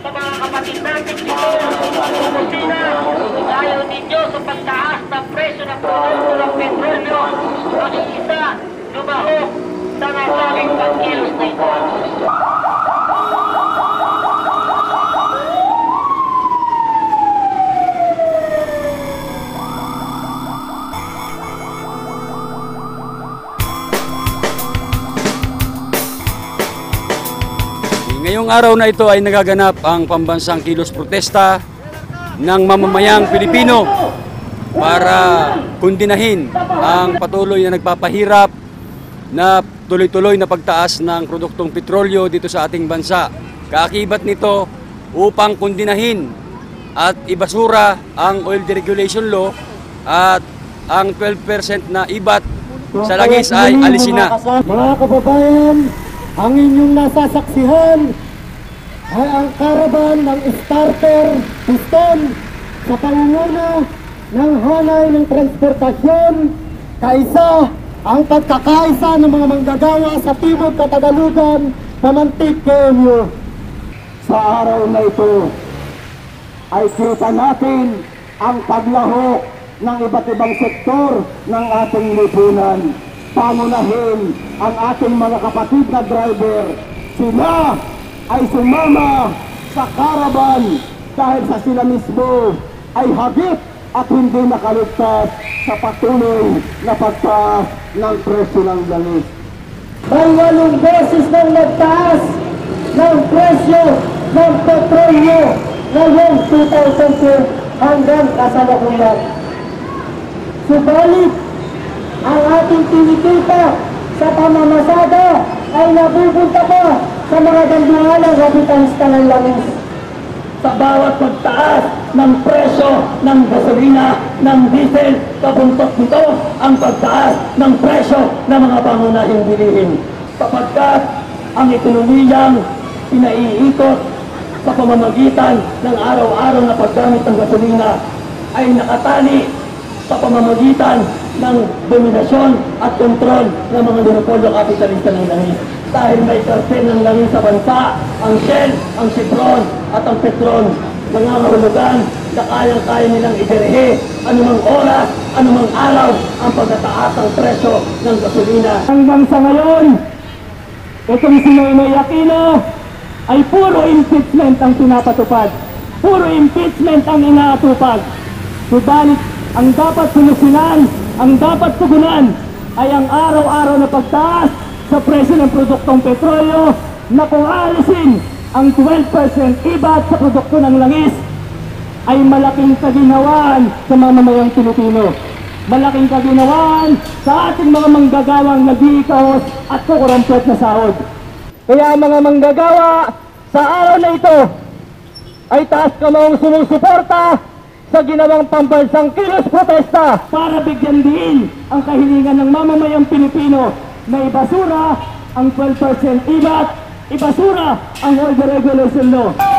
sa mga kapatid natin dito sa Kusina, ayaw ninyo sa pagtaas ng presyo ng produkto ng petrolyo, mag-iisa, lumahok sa nasabing pagkilos na ito. Ngayong araw na ito ay nagaganap ang pambansang kilos protesta ng mamamayang Pilipino para kundinahin ang patuloy na nagpapahirap na tuloy-tuloy na pagtaas ng produktong petrolyo dito sa ating bansa. Kaakibat nito upang kundinahin at ibasura ang oil deregulation law at ang 12% na ibat sa langis ay alisin na. Mga kababayan, ang inyong nasasaksihan ay ang karaban ng starter piston sa pangunguna ng hanay ng transportasyon kaisa ang pagkakaisa ng mga manggagawa sa Timog Katagalugan pamantik KMU. Sa araw na ito ay kita natin ang paglahok ng iba't ibang sektor ng ating lipunan. Pangunahin ang ating mga kapatid na driver. Sila ay sumama sa karaban dahil sa sila mismo ay hagit at hindi nakaligtas sa patuloy na pagtaas ng presyo ng langis. May walong beses nang nagtaas ng presyo ng petrolyo ngayong 2010 hanggang kasalukuyan. Subalit, ang ating kinikita sa pamamasada ay nabupunta pa sa mga danduhalang kapitalista ng langis. Sa bawat pagtaas ng presyo ng gasolina, ng diesel, kabuntot nito ang pagtaas ng presyo ng mga pangunahing bilihin. Sapagkat ang ekonomiyang pinaiikot sa pamamagitan ng araw-araw na paggamit ng gasolina ay nakatali sa pamamagitan ng dominasyon at kontrol ng mga monopolyo kapitalista ng langis. Dahil may kartel ng langis sa bansa, ang Shell, ang Chevron at ang Petron nangangahulugan na kayang-kaya nilang idirihe anumang oras, anumang araw ang pagtataas ng presyo ng gasolina. Hanggang sa ngayon, itong si Noynoy Aquino ay puro impeachment ang pinapatupad. Puro impeachment ang inaatupag. Subalit, ang dapat solusyonan, ang dapat tugunan ay ang araw-araw na pagtaas sa presyo ng produktong petrolyo na kung alisin ang 12% ibat sa produkto ng langis ay malaking kaginawan sa mamamayang Pilipino. Malaking kaginawan sa ating mga manggagawang nag-iikaos at kukurampot na sahod. Kaya mga manggagawa, sa araw na ito, ay taas kamang sumusuporta sa ginawang pambansang kilos protesta para bigyan din ang kahilingan ng mamamayang Pilipino na ibasura ang 12% ibat, ibasura ang oil deregulation law.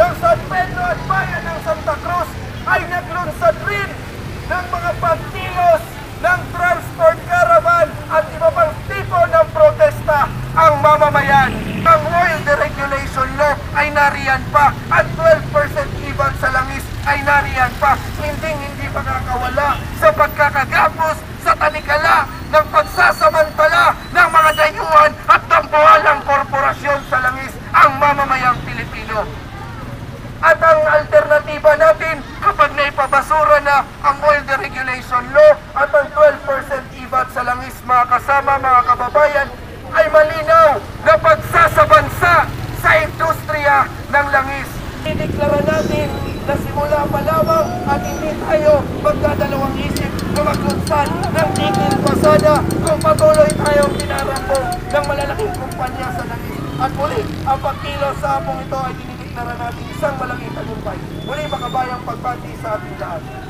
ng San Pedro at bayan ng Santa Cruz ay naglunsad rin ng mga pagkilos ng transport caravan at iba pang tipo ng protesta ang mamamayan. Ang oil deregulation law ay nariyan pa at 12% ibang sa langis ay nariyan pa. Hindi hindi makakawala sa pagkakagapos sa tanikala ng pagsasamantala ng mga dayuhan at tambuhalang korporasyon sa langis ang mamamayan ang alternatiba natin kapag naipabasura na ang oil deregulation law at ang 12% IVAT sa langis mga kasama mga kababayan ay malinaw na pagsasabansa sa industriya ng langis. Ideklara natin na simula pa lamang at hindi tayo magdadalawang isip na maglunsan ng tigil pasada kung patuloy tayong pinarambong ng malalaking kumpanya sa langis. At muli, ang pagkilos sa apong ito ay dinideklara natin isang malaking tagumpay. Muli makabayang pagbati sa ating lahat.